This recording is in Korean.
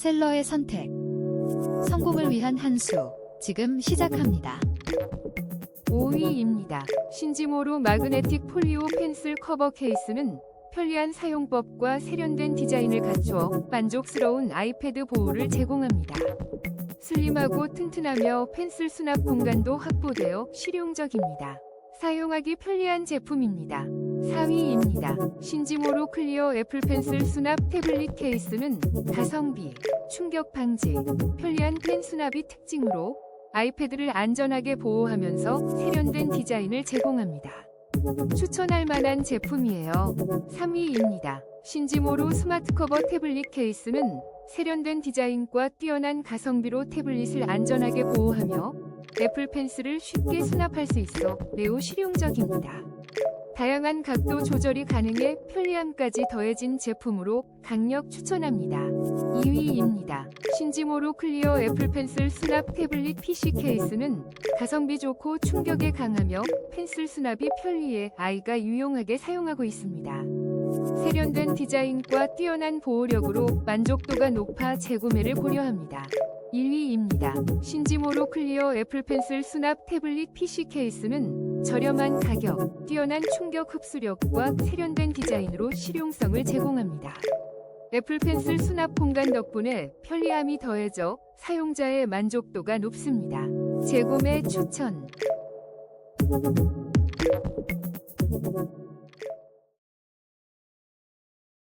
셀러의 선택. 성공을 위한 한 수. 지금 시작합니다. 5위입니다. 신지모로 마그네틱 폴리오 펜슬 커버 케이스는 편리한 사용법과 세련된 디자인을 갖추어 만족스러운 아이패드 보호를 제공합니다. 슬림하고 튼튼하며 펜슬 수납 공간도 확보되어 실용적입니다. 사용하기 편리한 제품입니다. 4위입니다. 신지모로 클리어 애플 펜슬 수납 태블릿 케이스는 가성비, 충격 방지, 편리한 펜 수납이 특징으로 아이패드를 안전하게 보호하면서 세련된 디자인을 제공합니다. 추천할 만한 제품이에요. 3위입니다. 신지모로 스마트 커버 태블릿 케이스는 세련된 디자인과 뛰어난 가성비로 태블릿을 안전하게 보호하며 애플 펜슬을 쉽게 수납할 수 있어 매우 실용적입니다. 다양한 각도 조절이 가능해 편리함까지 더해진 제품으로 강력 추천합니다. 2위입니다. 신지모로 클리어 애플 펜슬 수납 태블릿 PC 케이스는 가성비 좋고 충격에 강하며 펜슬 수납이 편리해 아이가 유용하게 사용하고 있습니다. 세련된 디자인과 뛰어난 보호력으로 만족도가 높아 재구매를 고려합니다. 1위입니다. 신지모로 클리어 애플 펜슬 수납 태블릿 PC 케이스는 저렴한 가격, 뛰어난 충격 흡수력과 세련된 디자인으로 실용성을 제공합니다. 애플 펜슬 수납 공간 덕분에 편리함이 더해져 사용자의 만족도가 높습니다. 재구매 추천